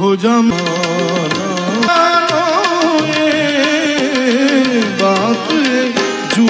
ভোজম বাত জু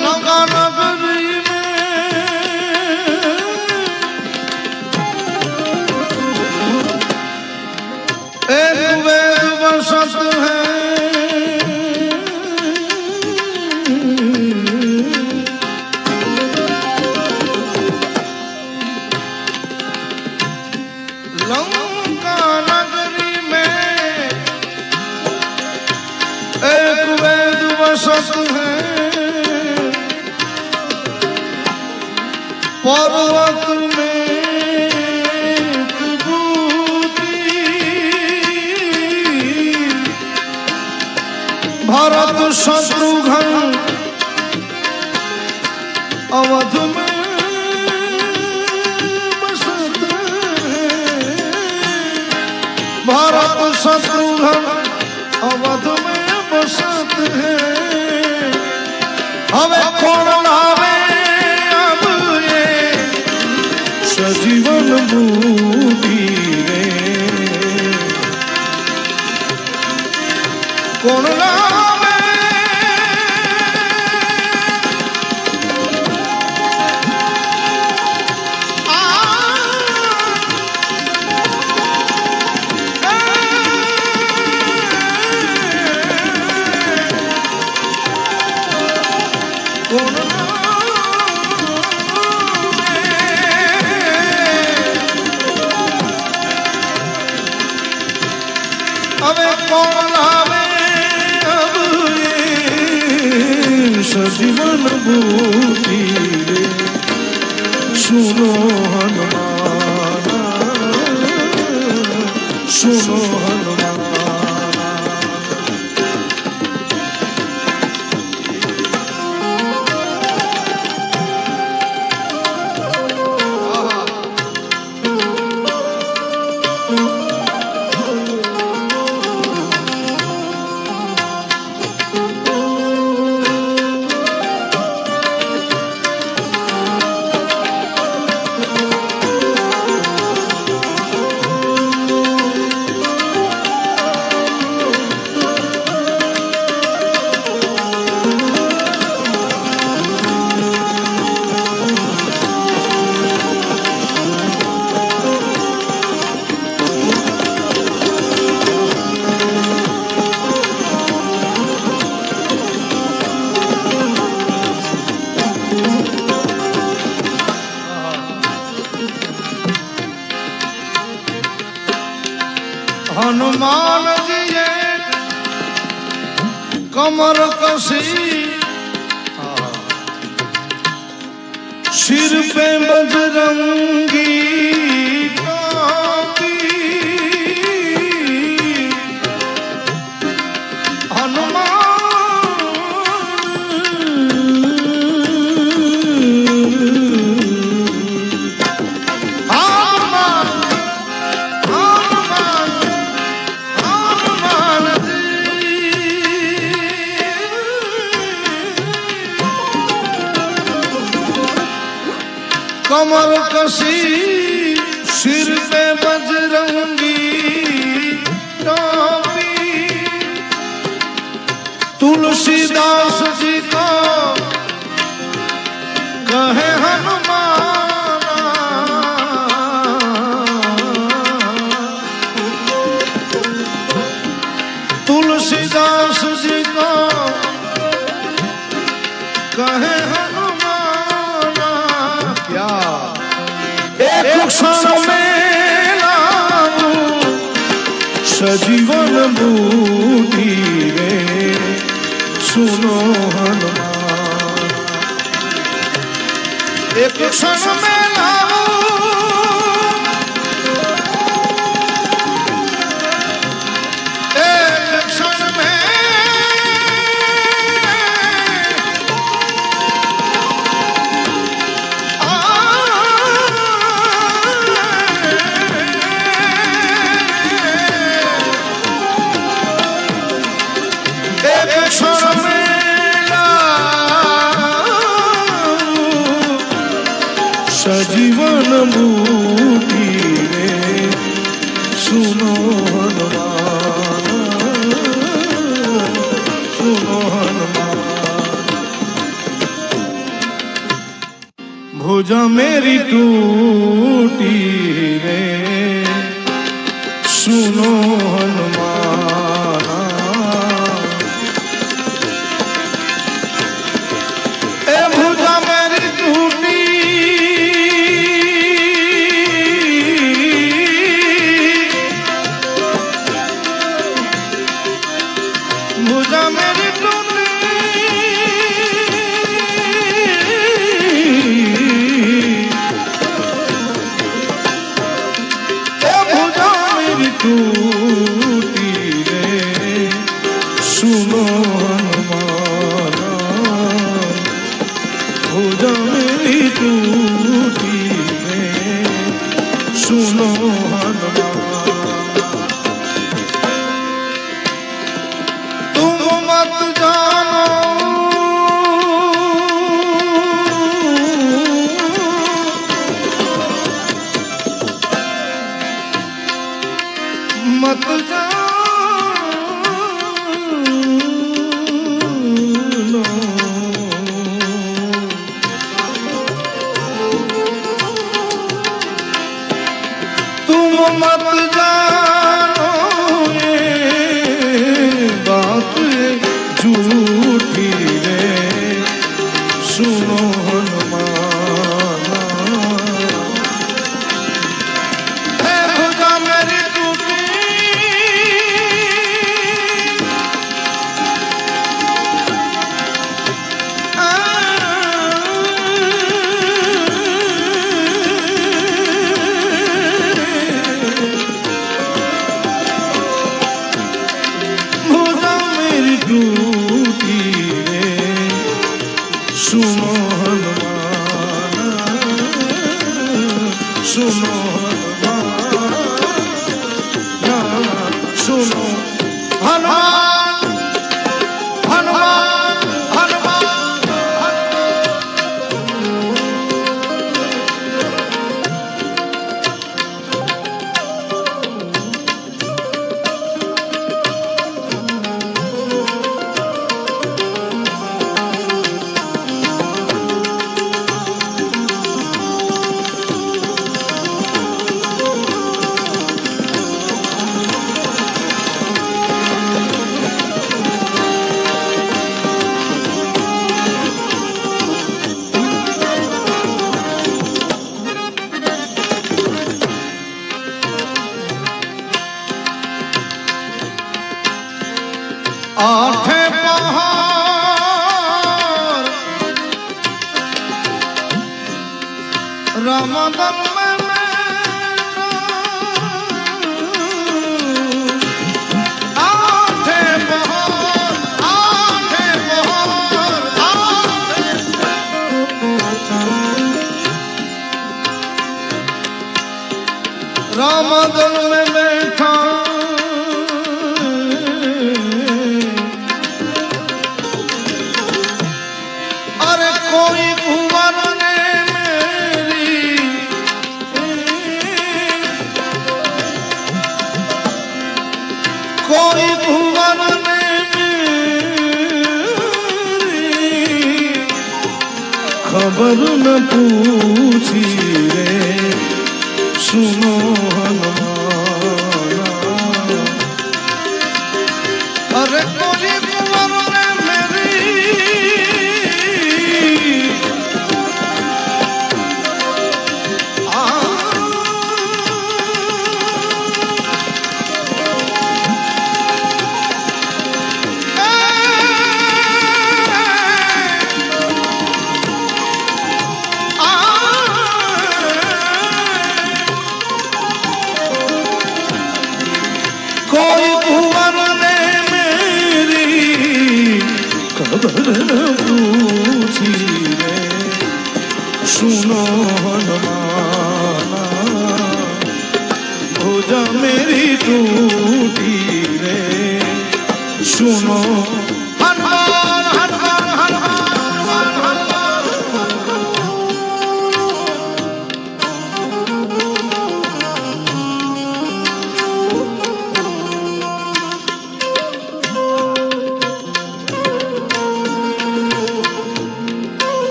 no, no, no. Awadh में भारत शत्रुघ्न अवध में बसत है हमें कोण હવે કોણ આવે સજીવન ભૂતિ સુનો હનુમાન સુનો હનુમાન. कमर कसी सिर पे बजरंगी तुलसीदास ਮਤ ਜਾਣੋ ਤੂੰ ਮਤ consumo. આઠે પહાર पूछी रे सुनो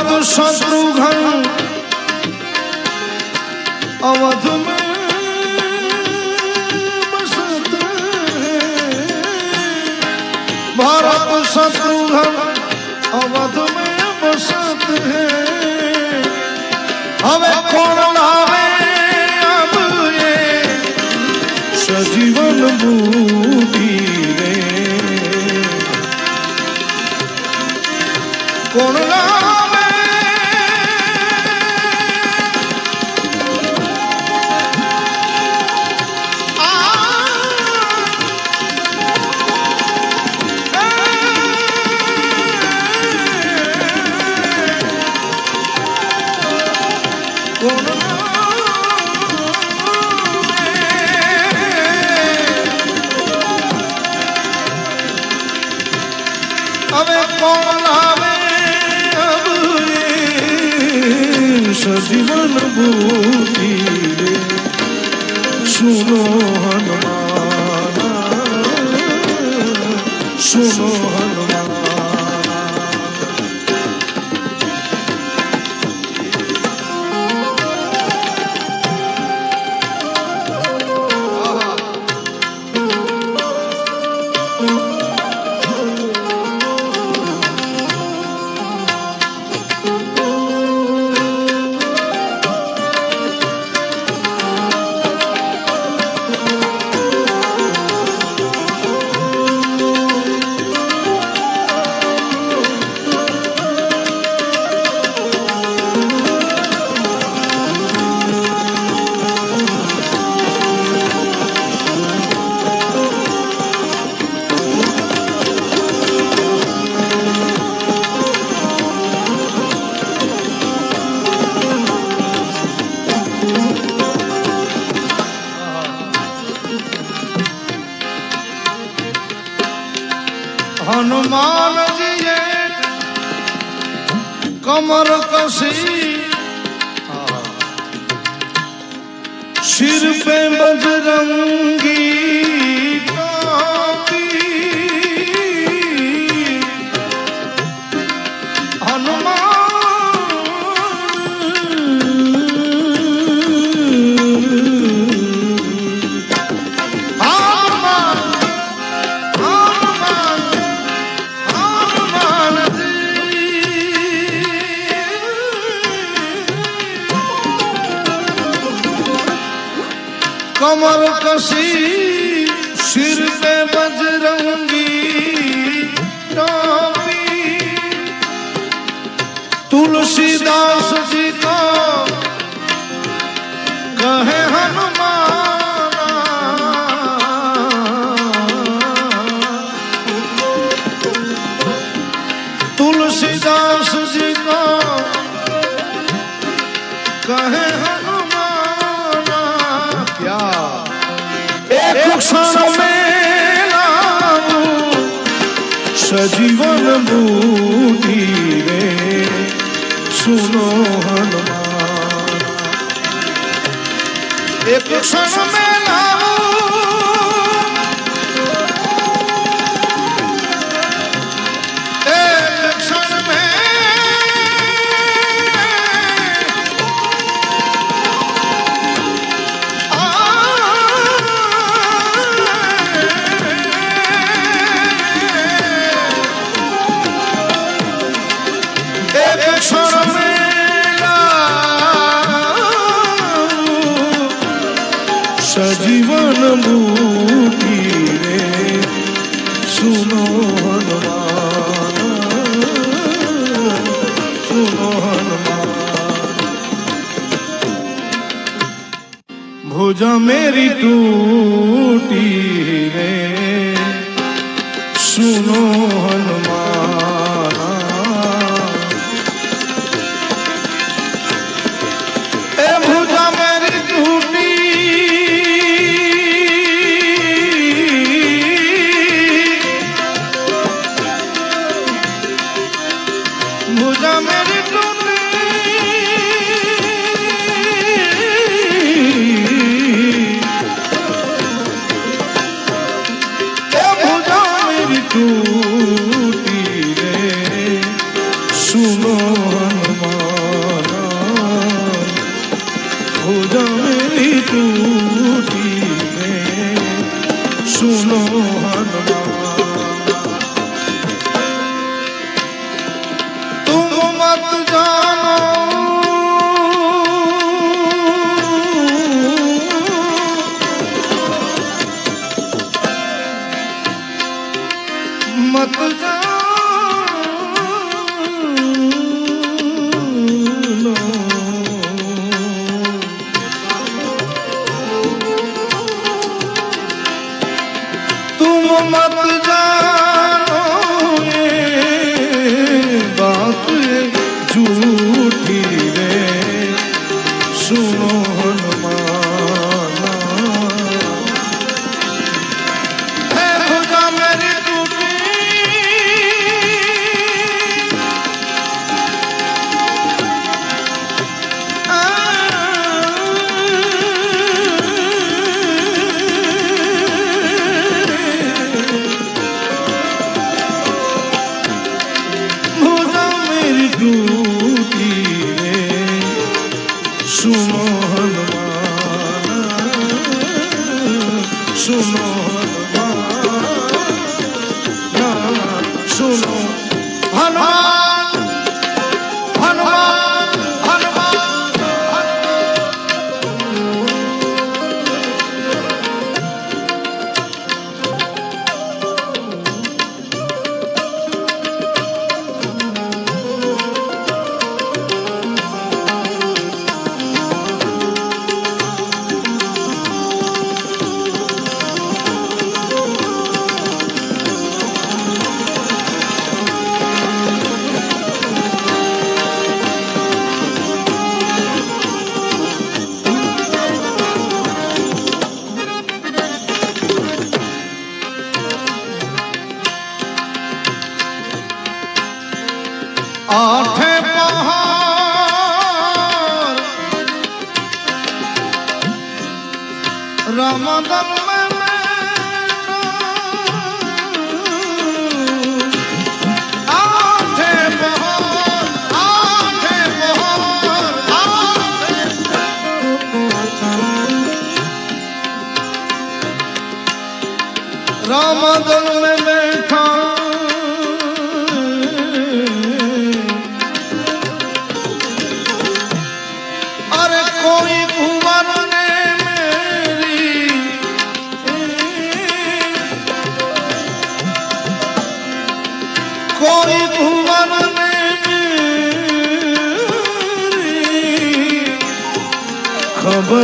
তব শত্রুঘন অবধ ভরত শত্রুঘন অবধ বসত। হবে কোন হবে সজীবন বুদি রে কোন હવે કોણ સુનો હનુમાન સુનો હનુમાન. assim.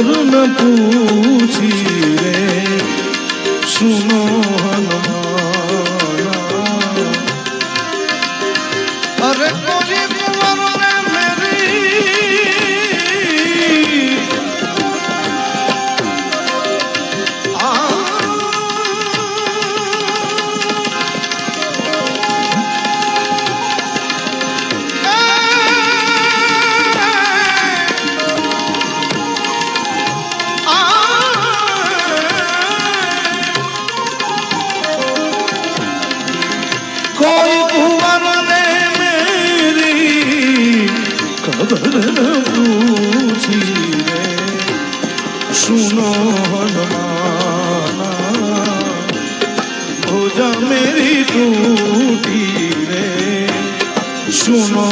ન પૂછી રે. શું মেরি টুটি রে শুনো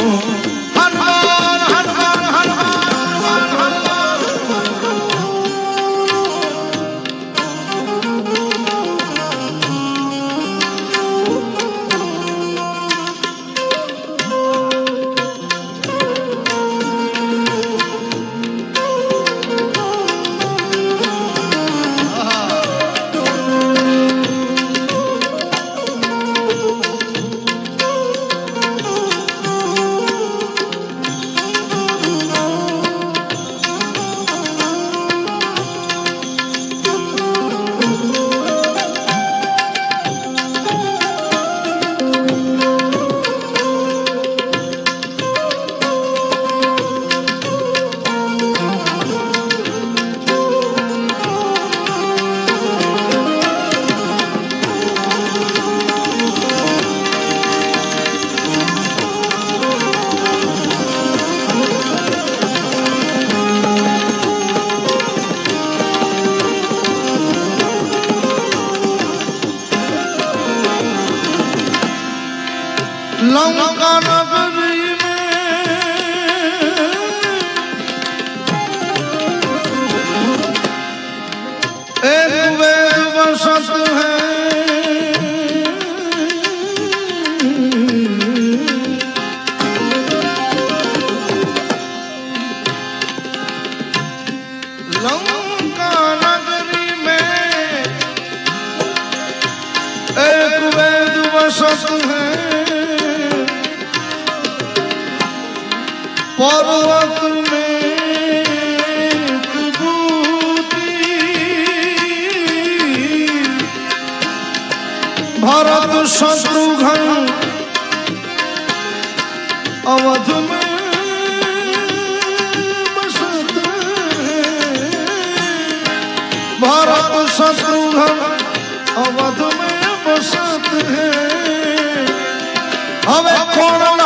সত পর্বত মে ভরত শত্রুঘ্ন अवध में भारत शत्रुघ्न अवध હવે કોણ